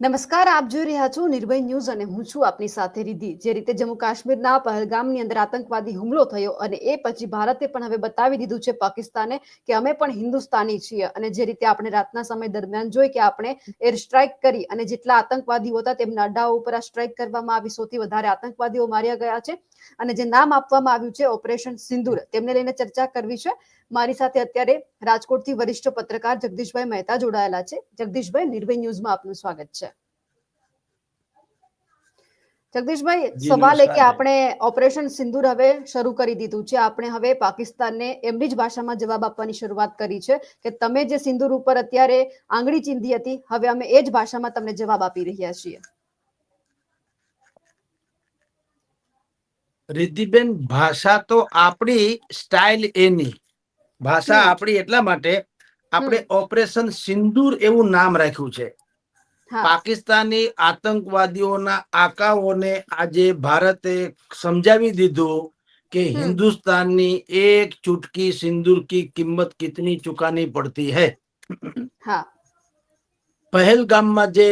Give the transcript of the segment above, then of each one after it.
નમસ્કાર, આપ જોઈ રહ્યા છો નિર્ભય ન્યૂઝ અને હું છું આપની સાથે રિધિ જે રીતે જમ્મુ કાશ્મીરના પહલગામની અંદર આતંકવાદી હુમલો થયો અને એ પછી ભારતે પણ હવે બતાવી દીધું છે પાકિસ્તાને કે અમે પણ હિન્દુસ્તાની છીએ અને જે રીતે આપણે રાતના સમય દરમિયાન જોઈ કે આપણે એર સ્ટ્રાઇક કરી અને જેટલા આતંકવાદીઓ હતા તેમના અડ્ડાઓ ઉપર આ સ્ટ્રાઇક કરવામાં આવી, સૌથી વધારે આતંકવાદીઓ માર્યા ગયા છે. અને જે નામ આપવામાં આવ્યું છે ઓપરેશન સિંદૂર તેમને લઈને ચર્ચા કરવી છે. મારી સાથે અત્યારે રાજકોટથી વરિષ્ઠ પત્રકાર જગદીશભાઈ મહેતા જોડાયેલા છે. જગદીશભાઈ નિર્ભય ન્યૂઝમાં આપનું સ્વાગત છે. જગદીશભાઈ સવાલ એ કે આપણે ઓપરેશન સિંદુર હવે શરૂ કરી દીધું છે. આપણે હવે પાકિસ્તાનને એમની જ ભાષામાં જવાબ આપવાની શરૂઆત કરી છે કે તમે જે સિંદૂર ઉપર અત્યારે આંગળી ચીંધી હતી હવે અમે એ જ ભાષામાં તમને જવાબ આપી રહ્યા છીએ. રિદ્ધિબેન ભાષા તો આપણી સ્ટાઇલ એની. ભાષા આપણી એટલા માટે આપણે ઓપરેશન સિંદૂર એવું નામ રાખ્યું છે. પાકિસ્તાની આતંકવાદીઓના આકાઓને આજે ભારતે સમજાવી દીધું કે. હિન્દુસ્તાનની એક ચુટકી સિંદૂર કી કિંમત કિતની ચુકાની પડતી હૈ. હા. પહેલગામમાં જે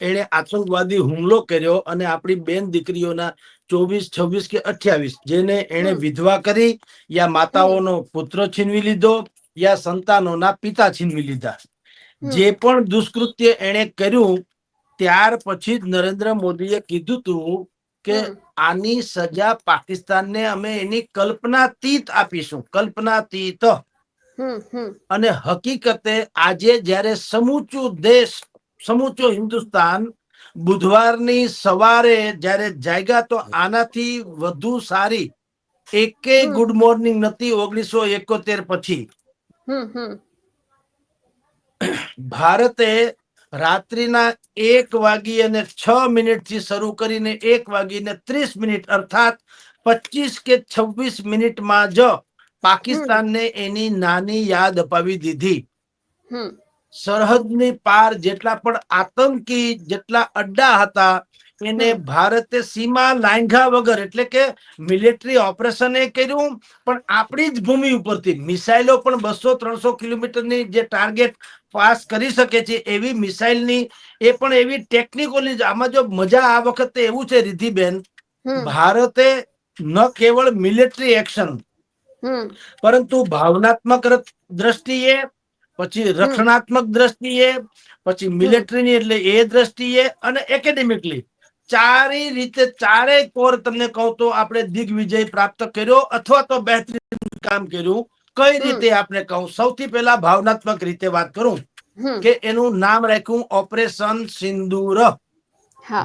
એણે આતંકવાદી હુમલો કર્યો અને આપણી બેન દીકરીઓના ચોવીસ છવ્વીસ કે અઠ્યાવીસ જેને એને વિધવા કરી યા માતાઓનો પુત્ર છીનવી લીધો યા સંતાનોના પિતા છીનવી લીધા. જે પણ દુષ્કૃત્ય એને કર્યું ત્યાર પછી જ નરેન્દ્ર મોદીએ કીધું તું કે આની સજા પાકિસ્તાનને અમે એની કલ્પનાતીત આપીશું કલ્પનાતીત. અને હકીકતે આજે જ્યારે સમૂચો દેશ સમૂચો હિન્દુસ્તાન બુધવારની સવારે જ્યારે જાગ્યા તો આનાથી વધુ સારી. એકે ગુડ મોર્નિંગ નથી ઓગણીસો એકોતેર પછી. ભારતે રાત્રિના એક વાગી અને છ મિનિટથી શરૂ કરીને એક વાગીને ત્રીસ મિનિટ અર્થાત પચીસ કે છવ્વીસ મિનિટમાં જ પાકિસ્તાનને એની નાની યાદ અપાવી દીધી. સરહદની પાર જેટલા પણ આતંકી જેટલા અડ્ડા હતા એને. ભારતે સીમા લાંઘા વગર એટલે કે મિલિટરી ઓપરેશન એ કર્યું પણ આપણી જ ભૂમિ ઉપરથી મિસાઇલો પણ બસો ત્રણસો કિલોમીટરની જે ટાર્ગેટ પાસ કરી શકે છે એવી મિસાઇલની એ પણ એવી ટેકનિકોની આમાં જો મજા આ વખતે એવું છે રિધિબેન ભારતે ન કેવળ મિલિટરી એક્શન હમ પરંતુ ભાવનાત્મક દ્રષ્ટિએ પછી રક્ષણાત્મક દ્રષ્ટિએ પછી મિલિટરીની એટલે એ દ્રષ્ટિએ અને એકેડેમિકલી. ચારેય રીતે ચારેય કોર તમને કહું તો આપણે દિગ્વિજય પ્રાપ્ત કર્યો અથવા તો બહેતરીન કામ કર્યું. કઈ રીતે આપણે કહું? સૌથી પહેલા ભાવનાત્મક રીતે વાત કરું કે એનું નામ રાખ્યું ઓપરેશન સિંદૂર.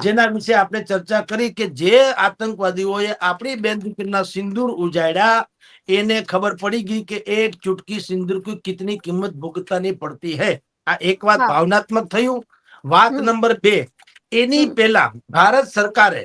જેના વિશે આપણે ચર્ચા કરી કે જે આતંકવાદીઓએ આપણી બેન દીકરીના સિંદૂર ઉજાડ્યા એને ખબર પડી ગઈ કે એક ચુટકી સિંદૂર કી કિતની કિંમત ભુગતાની પડતી હે. આ એક વાત ભાવનાત્મક થયું. વાત નંબર બે. એની પહેલા ભારત સરકારે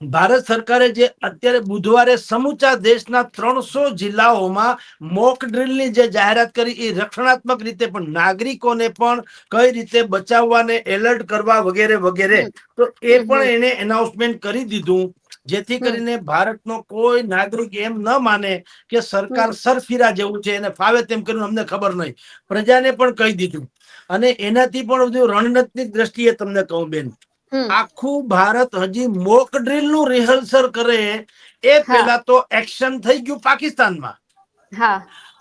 ભારત સરકારે જે અત્યારે બુધવારે સમૂચા દેશના ત્રણસો જિલ્લાઓમાં મોક ડ્રિલની જે જાહેરાત કરી એ રક્ષણાત્મક રીતે પણ નાગરિકોને પણ કઈ રીતે બચાવવાને એલર્ટ કરવા વગેરે વગેરે તો એ પણ એને એનાઉન્સમેન્ટ કરી દીધું. જેથી. કરીને ભારતનો કોઈ નાગરિક એમ ન માને કે સરકાર. સરફીરા જેવું છે એને ફાવે તેમ કરીને અમને ખબર નહીં. પ્રજાને પણ કહી દીધું. અને એનાથી પણ વધુ રણનીતિક દ્રષ્ટિએ તમને કહું બેન આખું ભારત હજી મોક ડ્રીલનું રિહર્સલ કરે એ પેલા તો એક્શન થઈ ગયું પાકિસ્તાનમાં.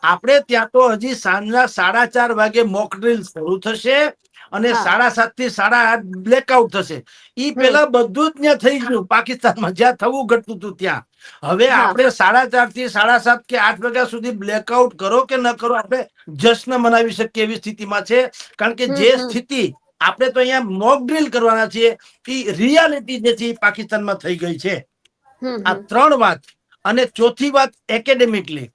આપણે ત્યાં તો હજી સાંજના સાડા ચાર વાગે મોક ડ્રીલ શરૂ થશે. અને સાડા સાતથી સાડા આઠ બ્લેકઆઉટ થશે. ઈ પેલા બધું જ ત્યાં થઈ ગયું. પાકિસ્તાનમાં જ્યાં થવું ઘટતું હતું ત્યાં. હવે આપણે સાડા ચારથી સાડા સાત કે આઠ વાગ્યા સુધી બ્લેકઆઉટ કરો કે ન કરો આપણે જશ્ન મનાવી શકીએ એવી સ્થિતિમાં છે. કારણ કે જે સ્થિતિ આપણે તો અહીંયા મોક ડ્રીલ કરવાના છીએ એ રિયાલિટી જે છે એ પાકિસ્તાનમાં થઈ ગઈ છે. આ ત્રણ વાત અને ચોથી વાત એકેડેમિકલી.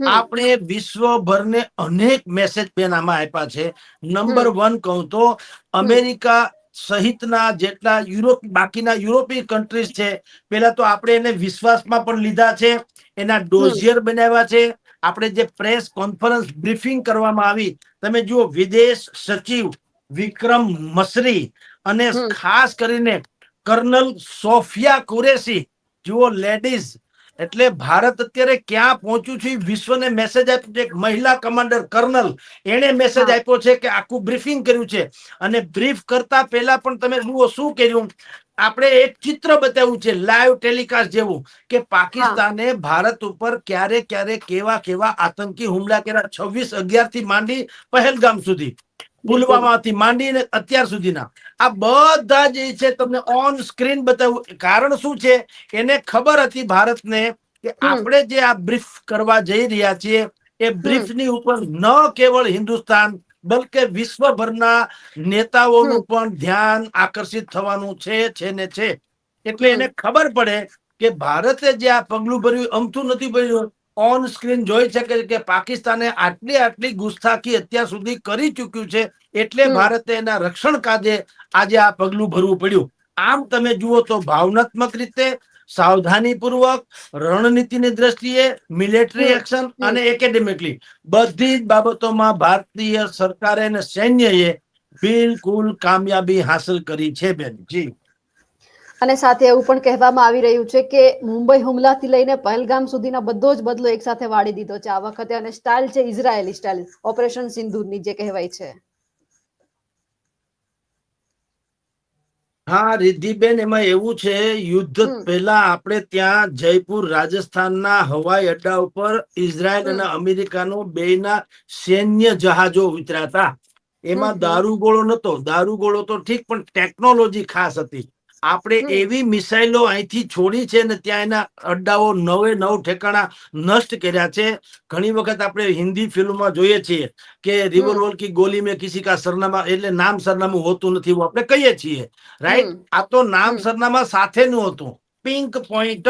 આપણે વિશ્વભરને અનેક મેસેજ આમાં આપ્યા છે. નંબર વન કહું તો અમેરિકા સહિતના જેટલા યુરોપ બાકીના યુરોપિયન કન્ટ્રીઝ છે પેલા તો આપણે એને વિશ્વાસમાં પણ લીધા છે એના ડોઝિયર બનાવ્યા છે. આપણે જે પ્રેસ કોન્ફરન્સ બ્રીફિંગ કરવામાં આવી તમે જુઓ વિદેશ સચિવ વિક્રમ મસરી અને ખાસ કરીને કર્નલ સોફિયા કુરેશી જુઓ લેડીઝ એટલે ભારત અત્યારે ક્યાં પહોંચ્યું છે વિશ્વને મેસેજ આપ્યો છે. એક મહિલા કમાન્ડર કર્નલ એણે મેસેજ આપ્યો છે કે આખું બ્રીફિંગ કર્યું છે. અને બ્રીફ કરતા પહેલા પણ તમે જુઓ શું કર્યું. આપણે એક ચિત્ર બતાવ્યું છે લાઈવ ટેલિકાસ્ટ જેવું કે પાકિસ્તાને ભારત ઉપર ક્યારે ક્યારે કેવા કેવા આતંકી હુમલા કર્યા છવ્વીસ અગિયારથી માંડી પહેલગામ સુધી. પુલવામાથી માંડીને અત્યાર સુધીના. આ બધા જે છે તમને ઓન સ્ક્રીન બતાવ્યું કારણ શું છે? એને ખબર હતી ભારતને કે આપણે જે આ બ્રીફ કરવા જઈ રહ્યા છીએ એ બ્રીફની ઉપર ન કેવળ હિન્દુસ્તાન બલકે વિશ્વભરના નેતાઓનું પણ ધ્યાન આકર્ષિત થવાનું છે છે ને છે. એટલે એને ખબર પડે કે ભારતે જે આ પગલું ભર્યું અમથું નથી ભર્યું. ઓન સ્ક્રીન જોઈ શકે કે પાકિસ્તાને આટલી આટલી ગુસ્તાખી અત્યાર સુધી કરી ચૂક્યું છે એટલે ભારતે એના રક્ષણ કાજે આજે આ પગલું ભરવું પડ્યું. આમ તમે જુઓ તો ભાવનાત્મક રીતે સાવધાનીપૂર્વક રણનીતિની દ્રષ્ટિએ મિલિટરી એક્શન અને એકેડેમિકલી બધી જ બાબતોમાં ભારતીય સરકારે અને સૈન્યએ બિલકુલ કામયાબી હાંસલ કરી છે બેન. જી. અને સાથે એવું પણ કહેવામાં આવી રહ્યું છે કે મુંબઈ હુમલાથી લઈને પહેલગામ સુધીના બધો જ બદલો એક સાથે વાળી દીધો છે. આ વખતે અને સ્ટાઇલ છે ઇઝરાયેલી સ્ટાઇલ. ઓપરેશન સિંધુરની જે કહેવાય છે. હા રિદ્ધિબેન એમાં એવું છે યુદ્ધ પહેલા આપણે ત્યાં જયપુર રાજસ્થાનના હવાઈ અડ્ડા ઉપર ઇઝરાયલ અને અને બે ના સૈન્ય જહાજો ઉતર્યા હતા. એમાં. દારૂગોળો નતો. દારૂગોળો તો ઠીક પણ ટેકનોલોજી ખાસ હતી. આપણે એવી મિસાઇલો અહીંથી છોડી છે ને ત્યાં એના અડ્ડાઓ નવે નવ ઠેકાણા નષ્ટ કર્યા છે. ઘણી વખત આપણે હિન્દી ફિલ્મમાં જોઈએ છીએ કે રિવોલ્વર કી ગોલી મેં કિસી કા સરનામા એટલે નામ સરનામું હોતું નથી એવું આપણે કહીએ છીએ. રાઈટ. આ તો નામ. સરનામા સાથેનું હતું. પિંક પોઈન્ટ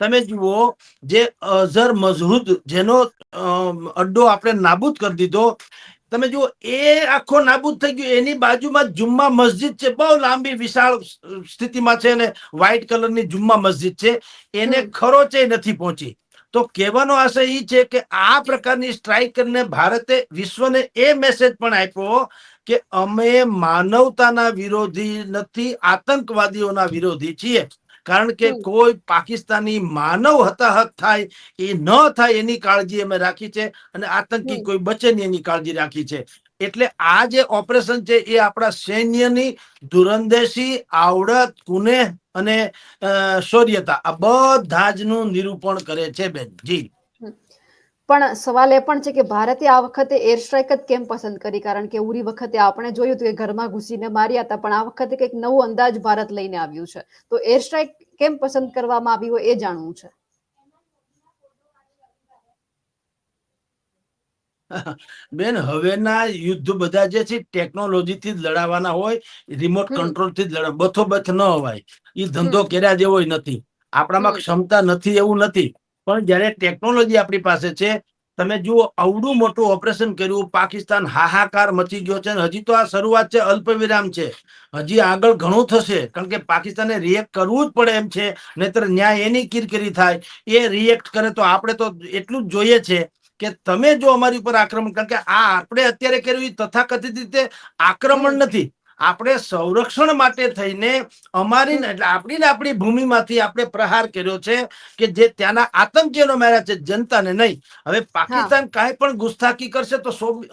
તમે જુઓ જે અઝર મઝહુદ જેનો અડ્ડો આપણે નાબૂદ કરી દીધો તમે જુઓ એ આખો નાબૂદ થઈ ગયો. એની બાજુમાં જુમ્મા મસ્જિદ છે. બહુ લાંબી વિશાળ સ્થિતિમાં છે ને વ્હાઈટ કલરની જુમ્મા મસ્જિદ છે. એને. ખરોચે નથી પહોંચી. તો કહેવાનો આશય એ છે કે આ પ્રકારની સ્ટ્રાઇક કરીને ભારતે વિશ્વને એ મેસેજ પણ આપ્યો કે અમે માનવતાના વિરોધી નથી આતંકવાદીઓના વિરોધી છીએ. કારણ કે કોઈ પાકિસ્તાની માનવ હતાહત થાય એ ન થાય એની કાળજી અમે રાખી છે અને આતંકી કોઈ બચે નહીં એની કાળજી રાખી છે. એટલે આ જે ઓપરેશન છે એ આપણા સૈન્યની ધુરંદેશી આવડત કુનેહ અને શૌર્યતા આ બધા જ નું નિરૂપણ કરે છે બેન. જી. પણ સવાલ એ પણ છે કે ભારતે આ વખતે એર સ્ટ્રાઇક જ કેમ પસંદ કરી? કારણ કે ઉરી વખતે આપણે જોયું હતું કે ઘરમાં ઘૂસીને માર્યા હતા પણ આ વખતે કંઈક નવો અંદાજ ભારત લઈને આવ્યું છે. તો એર સ્ટ્રાઇક કેમ પસંદ કરવામાં આવી હોય એ જાણવું છે. બેન હવેના યુદ્ધ બધા જે છે ટેકનોલોજી થી જ લડાવાના હોય રિમોટ હમ. કંટ્રોલથી જ લડા બથો બથ ન હોય એ ધંધો. કર્યા જેવો નથી. આપણામાં ક્ષમતા નથી એવું નથી. પણ જ્યારે ટેકનોલોજી આપણી પાસે છે, તમે જુઓ અવડું મોટું ઓપરેશન કર્યું, પાકિસ્તાન હાહાકાર મચી ગયો છે હજી તો આ શરૂઆત છે, અલ્પવિરામ છે. હજી આગળ ઘણું થશે, કારણ કે પાકિસ્તાને રિએક્ટ કરવું જ પડે એમ છે, નહીતર ન્યાય એની કિરકિરી થાય. એ રિએક્ટ કરે તો આપણે તો એટલું જ જોઈએ છે કે તમે જો અમારી ઉપર આક્રમણ, કારણ કે આ આપણે અત્યારે કર્યું એ તથાકથિત રીતે આક્રમણ નથી. આપણે સંરક્ષણ માટે થઈને અમારી એટલે આપણી ને આપણી ભૂમિમાંથી આપણે પ્રહાર કર્યો છે કે જે ત્યાંના આતંકીઓનો માર્યા છે જનતાને નહીં. હવે પાકિસ્તાન કાંઈ પણ ગુસ્તાખી કરશે તો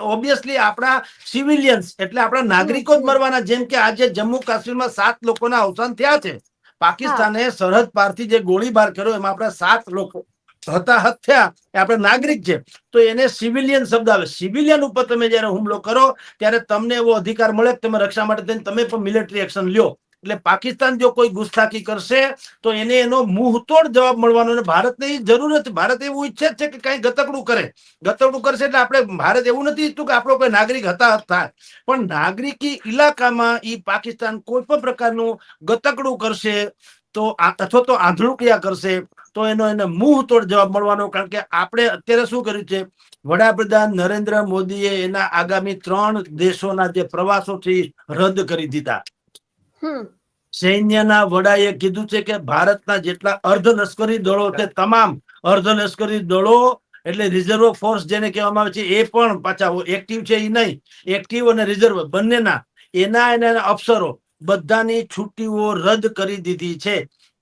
ઓબ્વિયસલી આપણા સિવિલિયન્સ એટલે આપણા નાગરિકો જ મરવાના જેમ કે આજે જમ્મુ કાશ્મીરમાં સાત લોકોના અવસાન થયા છે. પાકિસ્તાને સરહદ પારથી જે ગોળીબાર કર્યો એમાં આપણા સાત લોકો હતાહત હત્યા એ આપણે નાગરિક છે. તો એને સિવિલિયન શબ્દ આવે. સિવિલિયન ઉપર તમે જયારે હુમલો કરો, ત્યારે તમને એવો અધિકાર મળે તમે રક્ષા માટે થઈને તમે પણ મિલિટરી એક્શન લ્યો. એટલે પાકિસ્તાન જો કોઈ ગુસ્તાખી કરશે, તો એને એનો મુંહતોડ જવાબ મળવાનો અને ભારતને એ જરૂર નથી. ભારત એવું ઈચ્છે છે કે કઈ ગતકડું કરે. ગતકડું કરશે એટલે આપણે ભારત એવું નથી ઈચ્છતું કે આપણો કોઈ નાગરિક હતાહત થાય. પણ નાગરિકી ઇલાકામાં ઈ પાકિસ્તાન કોઈ પણ પ્રકારનું ગતકડું કરશે તો અથવા તો આંધળું ક્રિયા કરશે તો એનો એને મુંહ તોડ જવાબ મળવાનો કારણ કે આપણે અત્યારે શું કર્યું છે? વડાપ્રધાન નરેન્દ્ર મોદીએ એના આગામી ત્રણ દેશોના જે પ્રવાસો છે રદ કરી દીધા. સૈન્યના વડાએ કીધું છે કે ભારતના જેટલા અર્ધ લશ્કરી દળો છે તમામ અર્ધ લશ્કરી દળો એટલે રિઝર્વ ફોર્સ જેને કહેવામાં આવે છે એ પણ પાછા એક્ટિવ છે એ નહીં. એક્ટિવ અને રિઝર્વ બંનેના એના એના અફસરો બધાની છુટ્ટીઓ રદ કરી દીધી છે.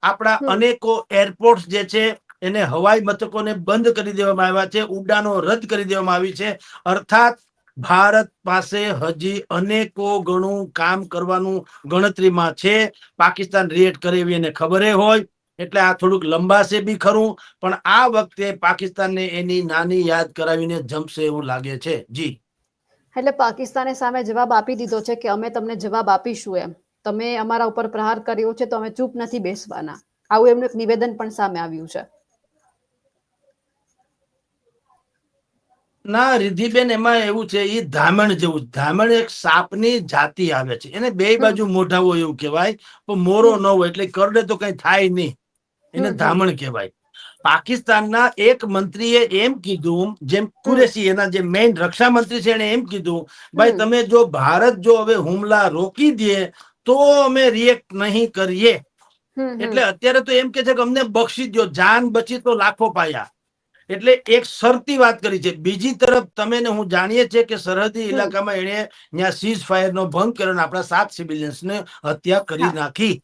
આપણા અનેકો એરપોર્ટ જે છે એને હવાઈ મથકોને બંધ કરી દેવામાં આવ્યા છે ઉડાનો રદ કરી દેવામાં આવી છે. અર્થાત ભારત પાસે હજી અનેકો ગણું કામ કરવાનું ગણતરીમાં છે. પાકિસ્તાન રિએક્ટ કરે એવી એને ખબર હોય. એટલે આ થોડુંક લંબાશે બી ખરું પણ આ વખતે પાકિસ્તાનને એની નાની યાદ કરાવીને જમશે એવું લાગે છે. જી. એટલે પાકિસ્તાને સામે જવાબ આપી દીધો છે કે અમે તમને જવાબ આપીશું એમ. તમે અમારા ઉપર પ્રહાર કર્યો છે તો અમે ચૂપ નથી બેસવાના. આવું એમનું એક નિવેદન પણ સામે આવ્યું છે. ના રિદ્ધિબેન એમાં એવું છે એ ધામણ જેવું ધામણ એક સાપની જાતિ આવે છે. એને બે બાજુ મોઢા હોય એવું કહેવાય પણ મોરો ન હોય એટલે કરડે તો કઈ થાય નહીં. એને. ધામણ કહેવાય. પાકિસ્તાનના એક મંત્રીએ એમ કીધું જેમ કુરેશી એના જે મેઇન રક્ષા મંત્રી છે એને એમ કીધું ભાઈ તમે જો ભારત જો હવે હુમલા રોકી દે તો અમે રિએક્ટ નહીં કરીએ. એટલે અત્યારે તો એમ કે છે કે અમને બક્ષી દો જાન બચી તો લાખો પાયા. એટલે એક શરતી વાત કરી છે. બીજી તરફ તમે ને હું જાણીએ છીએ કે સરહદી. ઇલાકામાં એણે ત્યાં સીઝ ફાયર નો ભંગ કર્યો અને આપણા સાત સિવિલિયન્સ ને હત્યા કરી નાખી.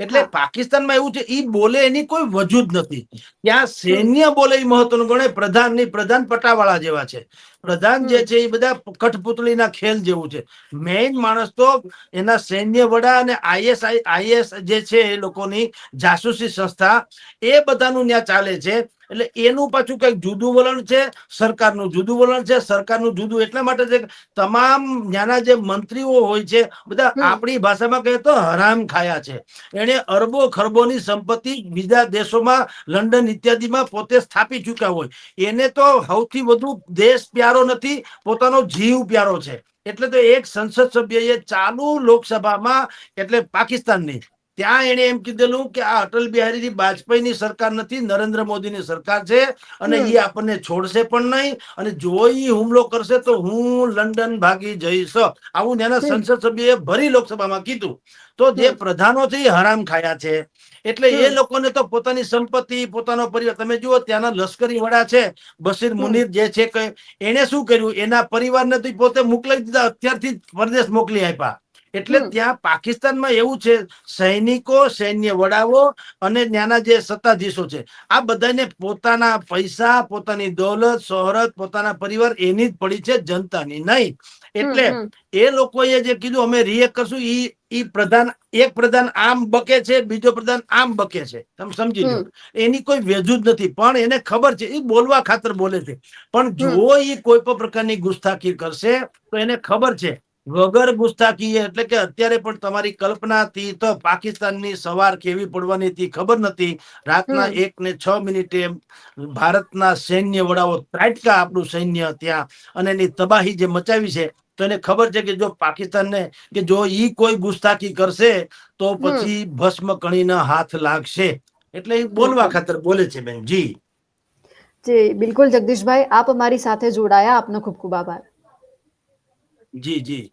એટલે. પાકિસ્તાનમાં એવું છે એ બોલે એની કોઈ વજૂદ નથી. ત્યાં સૈન્ય બોલે એ મહત્વનું ગણે પ્રધાનની પ્રધાન પટાવાળા જેવા છે. પ્રધાન જે છે એ બધા કઠપુતળીના ખેલ જેવું છે. મેઇન માણસ તો એના સૈન્ય વડા અને આઈએસ આઈએસ જે છે એ લોકોની જાસૂસી સંસ્થા એ બધાનું ત્યાં ચાલે છે. એટલે એનું પાછું કંઈક જુદું વલણ છે સરકારનું જુદું વલણ છે સરકારનું જુદું. એટલા માટે છે તમામ ત્યાંના જે મંત્રીઓ હોય છે બધા આપણી ભાષામાં કહીએ તો હરામ ખાયા છે. એને અરબો ખરબોની સંપત્તિ બીજા દેશોમાં લંડન ઇત્યાદિમાં પોતે સ્થાપી ચુક્યા હોય. એને તો સૌથી વધુ દેશ પ્યારો નથી પોતાનો જીવ પ્યારો છે. એટલે તો એક સંસદ સભ્યએ ચાલુ લોકસભામાં એટલે પાકિસ્તાનની ત્યાં એને એમ કીધેલું કે આ અટલ બિહારીજી વાજપેયીની સરકાર નથી નરેન્દ્ર મોદીની સરકાર છે અને એ આપણને છોડશે પણ નહીં અને જો એ હુમલો કરશે તો હું લંડન ભાગી જઈશ. આવું એના સંસદ સભ્યએ ભરી લોકસભામાં કીધું. તો જે પ્રધાનો છે એ હરામ ખાયા છે. એટલે એ. લોકોને તો પોતાની સંપત્તિ પોતાનો પરિવાર તમે જુઓ ત્યાંના લશ્કરી વડા છે બશીર. મુનીર જે છે કે એને શું કર્યું? એના પરિવારને તો પોતે મોકલાવી દીધા અત્યારથી પરદેશ મોકલી આપ્યા. એટલે ત્યાં પાકિસ્તાનમાં એવું છે સૈનિકો સૈન્ય વડાઓ અને ત્યાંના જે સત્તાધીશો છે આ બધાને પોતાના પૈસા પોતાની દોલત શોહરત પોતાના પરિવાર એની જ પડી છે જનતાની નહીં? એટલે. એ લોકોએ જે કીધું અમે રિએક્ટ કરશું ઈ ઈ પ્રધાન એક પ્રધાન આમ બકે છે બીજો પ્રધાન આમ બકે છે. તમે સમજી લો એની કોઈ વેજુ જ નથી પણ એને ખબર છે એ બોલવા ખાતર બોલે છે. પણ જો એ કોઈ પણ પ્રકારની ગુસ્તાખી કરશે તો એને ખબર છે વગર ગુસ્તાખી એટલે કે અત્યારે પણ તમારી કલ્પનાથી તો પાકિસ્તાનની સવાર કેવી પડવાની હતી ખબર નથી. રાતના. એક ને છ મિનિટે ભારતના સૈન્ય વડાઓ ત્રાટકા આપણું સૈન્ય ત્યાં અને એની તબાહી જે મચાવી છે તો એને ખબર છે કે જો પાકિસ્તાનને કે જો ઈ કોઈ ગુસ્તાખી કરશે તો પછી ભસ્મ કણીના હાથ લાગશે. એટલે એ બોલવા ખાતર બોલે છે બેન જી. જી બિલકુલ જગદીશભાઈ આપ અમારી સાથે જોડાયા. આપનો ખૂબ ખૂબ આભાર. જી જી.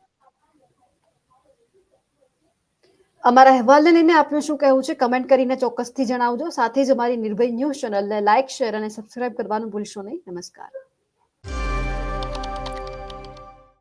અમારા અહેવાલને લઈને આપનું શું કહેવું છે? કમેન્ટ કરીને ચોક્કસથી જણાવજો. સાથે જ અમારી નિર્ભય ન્યૂઝ ચેનલને લાઇક શેર અને સબસ્ક્રાઇબ કરવાનું ભૂલશો નહીં. નમસ્કાર.